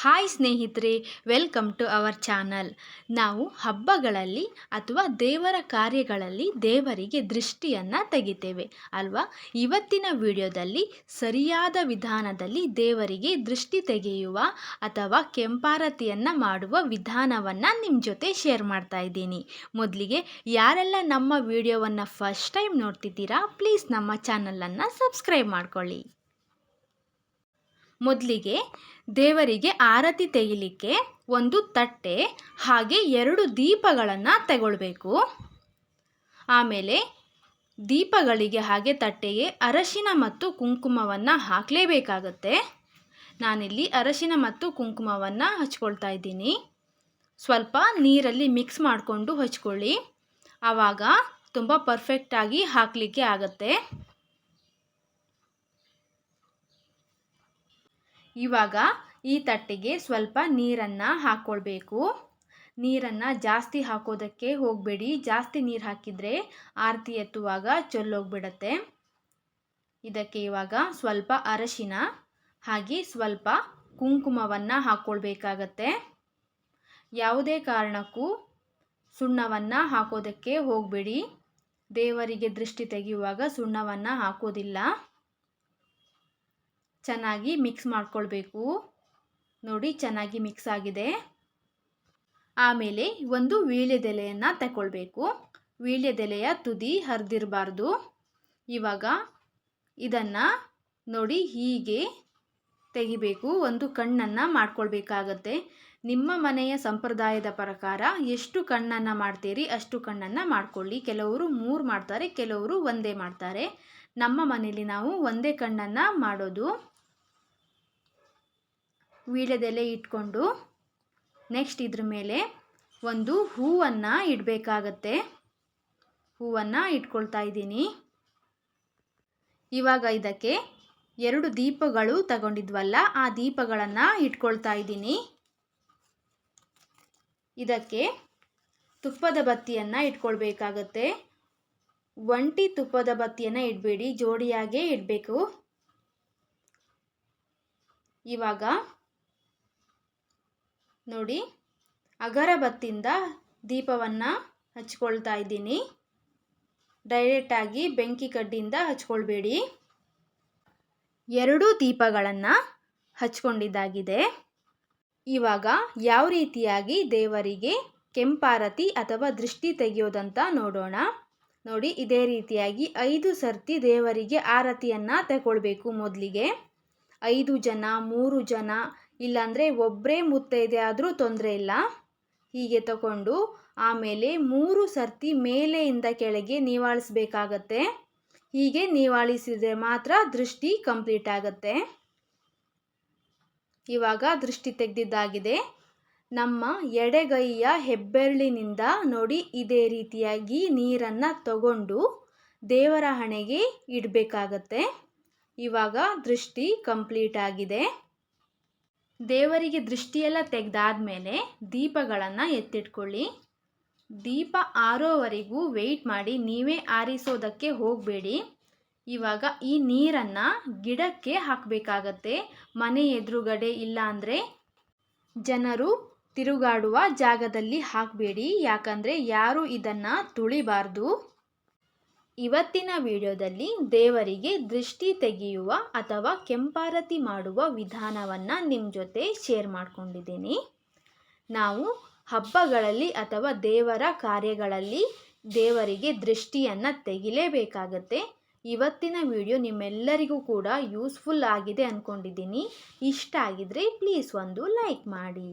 Hi ಸ್ನೇಹಿತರೆ welcome to our channel ನಾವು ಹಬ್ಬಗಳಲ್ಲಿ ಅಥವಾ ದೇವರ ಕಾರ್ಯಗಳಲ್ಲಿ ದೇವರಿಗೆ ದೃಷ್ಟಿಯನ್ನು ತೆಗಿತೇವೆ, ಅಲ್ವಾ? ಇವತ್ತಿನ ವಿಡಿಯೋದಲ್ಲಿ ಸರಿಯಾದ ವಿಧಾನದಲ್ಲಿ ದೇವರಿಗೆ ದೃಷ್ಟಿ ತೆಗೆಯುವ ಅಥವಾ ಕೆಂಪಾರತಿಯನ್ನು ಮಾಡುವ ವಿಧಾನವನ್ನು ನಿಮ್ಮ ಜೊತೆ ಶೇರ್ ಮಾಡ್ತಾ ಇದ್ದೀನಿ. ಮೊದಲಿಗೆ ಯಾರೆಲ್ಲ ನಮ್ಮ ವಿಡಿಯೋವನ್ನು ಫಸ್ಟ್ ಟೈಮ್ ನೋಡ್ತಿದ್ದೀರಾ ಪ್ಲೀಸ್ ನಮ್ಮ ಚಾನಲನ್ನು ಸಬ್ಸ್ಕ್ರೈಬ್ ಮಾಡ್ಕೊಳ್ಳಿ. ಮೊದಲಿಗೆ ದೇವರಿಗೆ ಆರತಿ ತೆಗಿಲಿಕ್ಕೆ ಒಂದು ತಟ್ಟೆ, ಹಾಗೆ ಎರಡು ದೀಪಗಳನ್ನು ತಗೊಳ್ಬೇಕು. ಆಮೇಲೆ ದೀಪಗಳಿಗೆ ಹಾಗೆ ತಟ್ಟೆಗೆ ಅರಶಿನ ಮತ್ತು ಕುಂಕುಮವನ್ನು ಹಾಕಲೇಬೇಕಾಗತ್ತೆ. ನಾನಿಲ್ಲಿ ಅರಶಿನ ಮತ್ತು ಕುಂಕುಮವನ್ನು ಹಚ್ಕೊಳ್ತಾ ಇದ್ದೀನಿ. ಸ್ವಲ್ಪ ನೀರಲ್ಲಿ ಮಿಕ್ಸ್ ಮಾಡಿಕೊಂಡು ಹಚ್ಕೊಳ್ಳಿ. ಆವಾಗ ತುಂಬ ಪರ್ಫೆಕ್ಟಾಗಿ ಹಾಕಲಿಕ್ಕೆ ಆಗುತ್ತೆ. ಇವಾಗ ಈ ತಟ್ಟೆಗೆ ಸ್ವಲ್ಪ ನೀರನ್ನು ಹಾಕ್ಕೊಳ್ಬೇಕು ನೀರನ್ನು ಜಾಸ್ತಿ ಹಾಕೋದಕ್ಕೆ ಹೋಗಬೇಡಿ. ಜಾಸ್ತಿ ನೀರು ಹಾಕಿದರೆ ಆರತಿ ಎತ್ತುವಾಗ ಚೊಲ್ಲೋಗ್ಬಿಡತ್ತೆ. ಇದಕ್ಕೆ ಇವಾಗ ಸ್ವಲ್ಪ ಅರಶಿನ, ಹಾಗೆ ಸ್ವಲ್ಪ ಕುಂಕುಮವನ್ನು ಹಾಕ್ಕೊಳ್ಬೇಕಾಗತ್ತೆ ಯಾವುದೇ ಕಾರಣಕ್ಕೂ ಸುಣ್ಣವನ್ನು ಹಾಕೋದಕ್ಕೆ ಹೋಗಬೇಡಿ. ದೇವರಿಗೆ ದೃಷ್ಟಿ ತೆಗೆಯುವಾಗ ಸುಣ್ಣವನ್ನು ಹಾಕೋದಿಲ್ಲ. ಚೆನ್ನಾಗಿ ಮಿಕ್ಸ್ ಮಾಡ್ಕೊಳ್ಬೇಕು. ನೋಡಿ, ಚೆನ್ನಾಗಿ ಮಿಕ್ಸ್ ಆಗಿದೆ. ಆಮೇಲೆ ಒಂದು ವೀಳ್ಯದೆಲೆಯನ್ನು ತಗೊಳ್ಬೇಕು ವೀಳ್ಯದೆಲೆಯ ತುದಿ ಹರಿದಿರಬಾರ್ದು. ಇವಾಗ ಇದನ್ನು ನೋಡಿ, ಹೀಗೆ ತೆಗಿಬೇಕು. ಒಂದು ಕಣ್ಣನ್ನು ಮಾಡ್ಕೊಳ್ಬೇಕಾಗತ್ತೆ. ನಿಮ್ಮ ಮನೆಯ ಸಂಪ್ರದಾಯದ ಪ್ರಕಾರ ಎಷ್ಟು ಕಣ್ಣನ್ನು ಮಾಡ್ತೀರಿ, ಅಷ್ಟು ಕಣ್ಣನ್ನು ಮಾಡ್ಕೊಳ್ಳಿ. ಕೆಲವರು ಮೂರು ಮಾಡ್ತಾರೆ, ಕೆಲವರು ಒಂದೇ ಮಾಡ್ತಾರೆ. ನಮ್ಮ ಮನೆಯಲ್ಲಿ ನಾವು ಒಂದೇ ಕಣ್ಣನ್ನು ಮಾಡೋದು ವೀಳ್ಯದೆಲೆ ಇಟ್ಕೊಂಡು ನೆಕ್ಸ್ಟ್ ಇದ್ರ ಮೇಲೆ ಒಂದು ಹೂವನ್ನು ಇಡಬೇಕಾಗತ್ತೆ. ಹೂವನ್ನು ಇಟ್ಕೊಳ್ತಾ ಇದ್ದೀನಿ. ಇವಾಗ ಇದಕ್ಕೆ ಎರಡು ದೀಪಗಳು ತಗೊಂಡಿದ್ವಲ್ಲ, ಆ ದೀಪಗಳನ್ನು ಇಟ್ಕೊಳ್ತಾ ಇದ್ದೀನಿ. ಇದಕ್ಕೆ ತುಪ್ಪದ ಬತ್ತಿಯನ್ನು ಇಟ್ಕೊಳ್ಬೇಕಾಗತ್ತೆ. ಒಂಟಿ ತುಪ್ಪದ ಬತ್ತಿಯನ್ನು ಇಡಬೇಡಿ, ಜೋಡಿಯಾಗೇ ಇಡಬೇಕು. ಇವಾಗ ನೋಡಿ, ಅಗರಬತ್ತಿಯಿಂದ ದೀಪವನ್ನು ಹಚ್ಕೊಳ್ತಾ ಇದ್ದೀನಿ. ಡೈರೆಕ್ಟಾಗಿ ಬೆಂಕಿ ಕಡ್ಡಿಯಿಂದ ಹಚ್ಕೊಳ್ಬೇಡಿ. ಎರಡೂ ದೀಪಗಳನ್ನು ಹಚ್ಕೊಂಡಿದ್ದಾಗಿದೆ. ಇವಾಗ ಯಾವ ರೀತಿಯಾಗಿ ದೇವರಿಗೆ ಕೆಂಪಾರತಿ ಅಥವಾ ದೃಷ್ಟಿ ತೆಗೆಯೋದಂತ ನೋಡೋಣ. ನೋಡಿ, ಇದೇ ರೀತಿಯಾಗಿ ಐದು ಸರ್ತಿ ದೇವರಿಗೆ ಆರತಿಯನ್ನು ತಗೊಳ್ಬೇಕು ಮೊದಲಿಗೆ. ಐದು ಜನ, ಮೂರು ಜನ ಇಲ್ಲಾಂದರೆ ಒಬ್ಬರೇ ಮುತ್ತೈದೆ ಆದರೂ ತೊಂದರೆ ಇಲ್ಲ. ಹೀಗೆ ತಗೊಂಡು ಆಮೇಲೆ ಮೂರು ಸರ್ತಿ ಮೇಲೆಯಿಂದ ಕೆಳಗೆ ನಿವಾಳಿಸ್ಬೇಕಾಗತ್ತೆ. ಹೀಗೆ ನಿವಾಳಿಸಿದರೆ ಮಾತ್ರ ದೃಷ್ಟಿ ಕಂಪ್ಲೀಟ್ ಆಗುತ್ತೆ. ಇವಾಗ ದೃಷ್ಟಿ ತೆಗೆದಿದ್ದಾಗಿದೆ. ನಮ್ಮ ಎಡೆಗೈಯ ಹೆಬ್ಬೆರಳಿನಿಂದ ನೋಡಿ ಇದೇ ರೀತಿಯಾಗಿ ನೀರನ್ನು ತಗೊಂಡು ದೇವರ ಹಣೆಗೆ ಇಡಬೇಕಾಗತ್ತೆ. ಇವಾಗ ದೃಷ್ಟಿ ಕಂಪ್ಲೀಟ್ ಆಗಿದೆ. ದೇವರಿಗೆ ದೃಷ್ಟಿಯೆಲ್ಲ ತೆಗೆದಾದ್ಮೇಲೆ ದೀಪಗಳನ್ನು ಎತ್ತಿಟ್ಕೊಳ್ಳಿ. ದೀಪ ಆರೋವರೆಗೂ ವೆಯ್ಟ್ ಮಾಡಿ, ನೀವೇ ಆರಿಸೋದಕ್ಕೆ ಹೋಗಬೇಡಿ. ಇವಾಗ ಈ ನೀರನ್ನು ಗಿಡಕ್ಕೆ ಹಾಕಬೇಕಾಗತ್ತೆ. ಮನೆ ಎದುರುಗಡೆ ಇಲ್ಲ ಅಂದರೆ ಜನರು ತಿರುಗಾಡುವ ಜಾಗದಲ್ಲಿ ಹಾಕಬೇಡಿ. ಯಾಕಂದರೆ ಯಾರೂ ಇದನ್ನು ತುಳಿಬಾರ್ದು. ಇವತ್ತಿನ ವಿಡಿಯೋದಲ್ಲಿ ದೇವರಿಗೆ ದೃಷ್ಟಿ ತೆಗೆಯುವ ಅಥವಾ ಕೆಂಪಾರತಿ ಮಾಡುವ ವಿಧಾನವನ್ನು ನಿಮ್ಮ ಜೊತೆ ಶೇರ್ ಮಾಡ್ಕೊಂಡಿದ್ದೀನಿ. ನಾವು ಹಬ್ಬಗಳಲ್ಲಿ ಅಥವಾ ದೇವರ ಕಾರ್ಯಗಳಲ್ಲಿ ದೇವರಿಗೆ ದೃಷ್ಟಿಯನ್ನು ತೆಗಿಲೇಬೇಕಾಗತ್ತೆ. ಇವತ್ತಿನ ವಿಡಿಯೋ ನಿಮ್ಮೆಲ್ಲರಿಗೂ ಕೂಡ ಯೂಸ್ಫುಲ್ ಆಗಿದೆ ಅಂದ್ಕೊಂಡಿದ್ದೀನಿ ಇಷ್ಟ ಆಗಿದ್ರೆ ಪ್ಲೀಸ್ ಒಂದು ಲೈಕ್ ಮಾಡಿ.